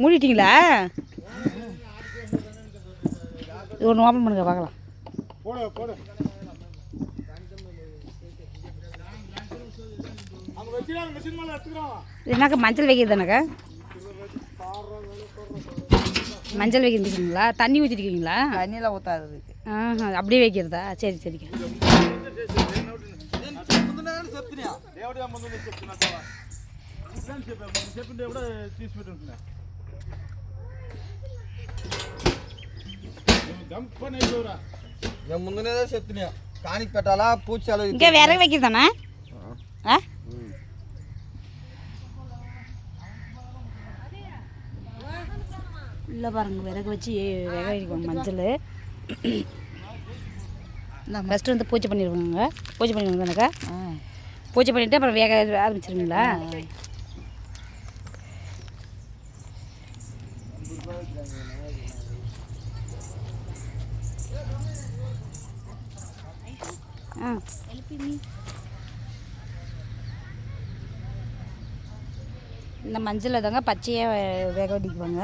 மூடிட்டீங்களா? இது ஒன்று ஓப்பன் பண்ணுங்க பார்க்கலாம். என்னக்கா மஞ்சள் வைக்கிறது தானக்கா? மஞ்சள் வைக்கிறீங்களா தண்ணி ஊற்றிருக்கீங்களா தண்ணியில் ஊற்றாது ஆஹா அப்படியே வைக்கிறதா? சரி சரிக்கா. దేవుడి ముందు నేను చెప్తున్నా చాలా ఇట్లాని చెప్పాను మనం చెప్పింటే కూడా తీసి పెట్టుంటున్నా నువ్వు గంపని అయిపోరా నేను ముందునే చెప్తున్నా కానికి పెట్టాలా పూజ చాలు ఇంకా విరగ வைக்கிறதானா ஆ உள்ள பாருங்க விறகு வச்சு வேக வைக்குவாங்க மஞ்சள் ஃபஸ்ட்டு வந்து பூஜை பண்ணிடுவாங்க பூஜை பண்ணிடுவாங்க தானக்கா பூஜை பண்ணிவிட்டு அப்புறம் வேக ஆரம்பிச்சிருவீங்களா ஆ. இந்த மஞ்சளை தாங்க பச்சையாக வேக வடிக்குவாங்க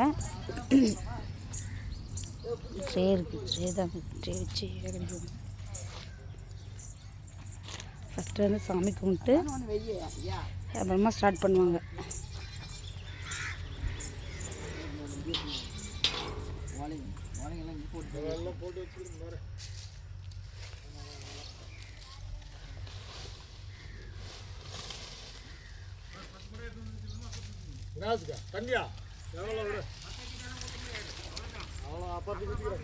இருக்குது ட்ரே தான் ட்ரே வச்சு வேக வடிக்குவாங்க ஃபஸ்ட்டு வந்து சாமி கும்பிட்டு அப்புறமா ஸ்டார்ட் பண்ணுவாங்க. தண்ணியா? எவ்வளோ அவ்வளோ குத்திக்கிறேன்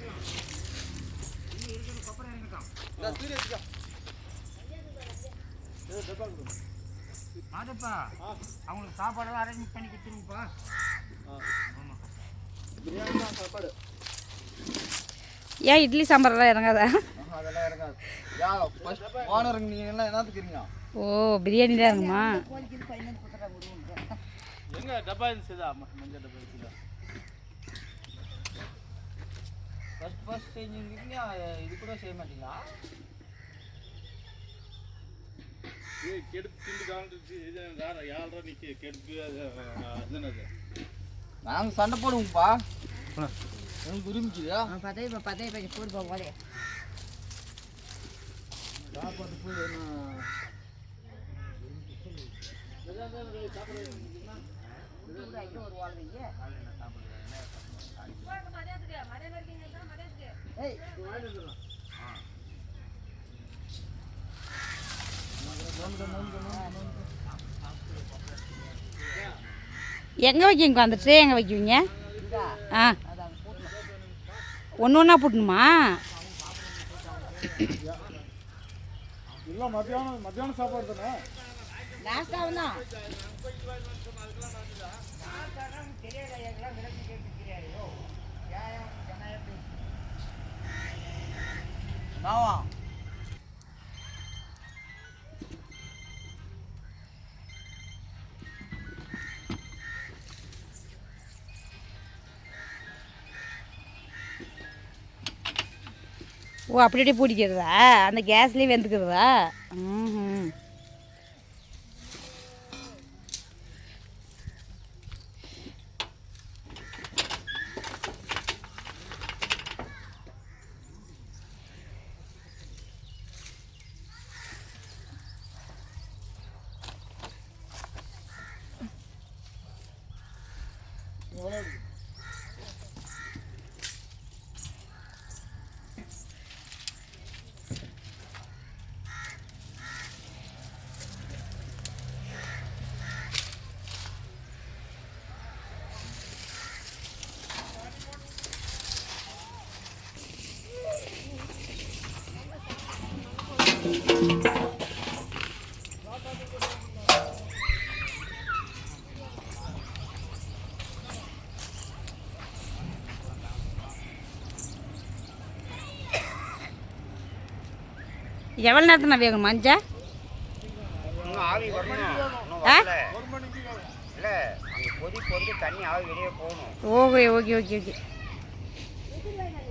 மாதப்பா அவங்களுக்கு சாப்பாடெல்லாம் அரேஞ்ச் பண்ணி கொடுத்துருங்கப்பா. பிரியாணி தான் சாப்பாடு ஏன் இட்லி சாம்பார்லாம் இறங்காதா? அதெல்லாம் இறங்காது. யா ஃபர்ஸ்ட் ஓனருங்க நீங்கள் எல்லாம் என்னத்துக்குறீங்க? ஓ பிரியாணி தான் இருக்குமா எங்க டப்பா இருந்துச்சுதா மஞ்சள் டப்பா இருந்துச்சுதா ஃபர்ஸ்ட் ஃபர்ஸ்ட் செஞ்சுருக்கீங்க இது கூட செய்ய மாட்டீங்களா? நாங்கள் சண்டை போடுவோம்ப்பா. எனக்கு விரும்பிச்சுதா பதவி பதவி பதவி போடு போதே சாப்பாடு போய் என்ன? எங்கே வைக்கிங்க அந்த ட்ரே எங்கே வைக்குவீங்க ஆ. ஒன்று ஒன்றா போட்டணுமா? இல்லை மத்தியானம் மத்தியானம் சாப்பாடு தானே? நாவா ஓ அப்படி அப்படியே பிடிக்கிறதா? அந்த கேஸ்லேயே வெந்துக்கிறதா? ம் எவ்வளோ நேரத்தில் வேகணும் மஞ்சா ஓகே ஓகே ஓகே ஓகே.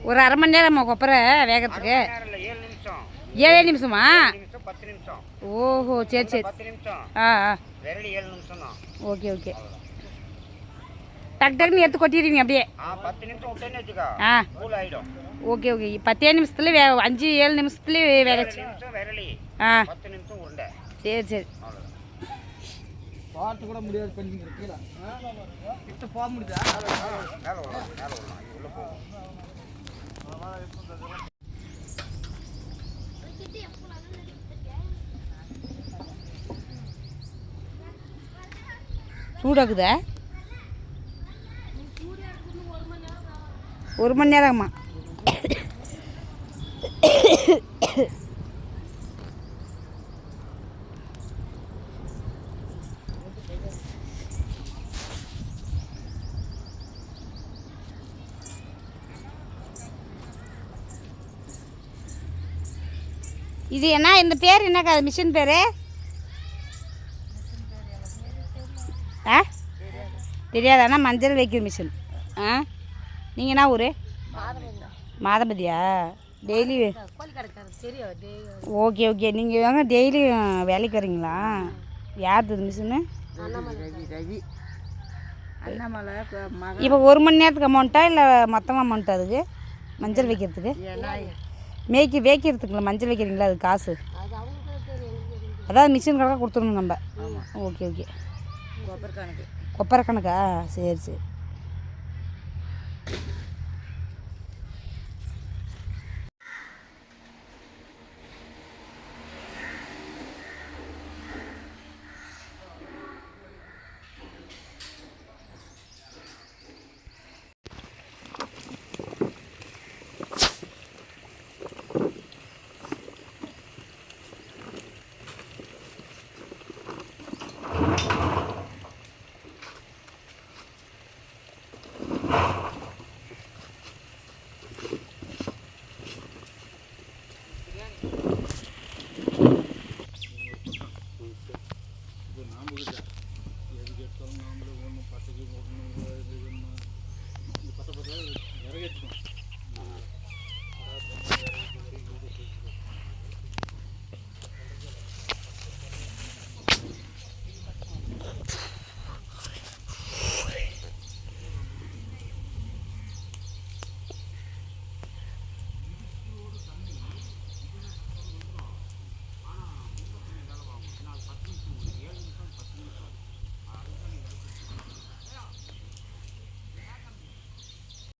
ஒரு அரை மணி நேரமா கொப்பரை இல்லை ஏழு நிமிஷம்? ஏழே நிமிஷமா நிமிஷம் பத்து நிமிஷம். ஓஹோ சரி சரி. பத்து நிமிஷம். ஆ ஆ. ஏழு நிமிஷம் தான். Okay okay. டக் டக்குன்னு எடுத்து கொட்டிடுவீங்க அப்படியே. ஆ பத்து நிமிஷம் விட்டேன்னு வச்சுக்கோ. ஆ. கூல் ஆகிடும் ஓகே ஓகே. பத்தே நிமிஷத்துல வே அஞ்சு ஏழு நிமிஷத்துலேயே வேக நிமிஷம் விரலி. ஆ. பத்து நிமிஷம் உருண்டை. சரி சரி. பார்த்து கூட முடியாது பண்ணிங்க போக முடியுதா? மேலே உள்ளே போகும். சூடாக்குதா ஒரு மணி நேரம்மா. இது என்ன? இந்த பேர் என்னக்கா? மிஷின் பேர்? தெரியாதாண்ணா? மஞ்சள் வைக்கிற மிஷின் ஆ? நீங்கள் என்ன ஊர்? மாதபதியா? டெய்லி ஓகே ஓகே நீங்கள் வாங்க டெய்லி வேலைக்கு வரீங்களா? யார் இது மிஷினு இப்போ ஒரு மணி நேரத்துக்கு அமௌண்ட்டா இல்லை மொத்தமாக அமௌண்ட்டா அதுக்கு? மஞ்சள் வைக்கிறதுக்கு? மேய்க்கி வேய்க்கிறதுக்குல மஞ்சள் வைக்கிறீங்களா? அது காசு? அதாவது மிஷின் கணக்காக கொடுத்துடணும் நம்ம. ஓகே ஓகே கொப்பரை கணக்கா சரி சரி.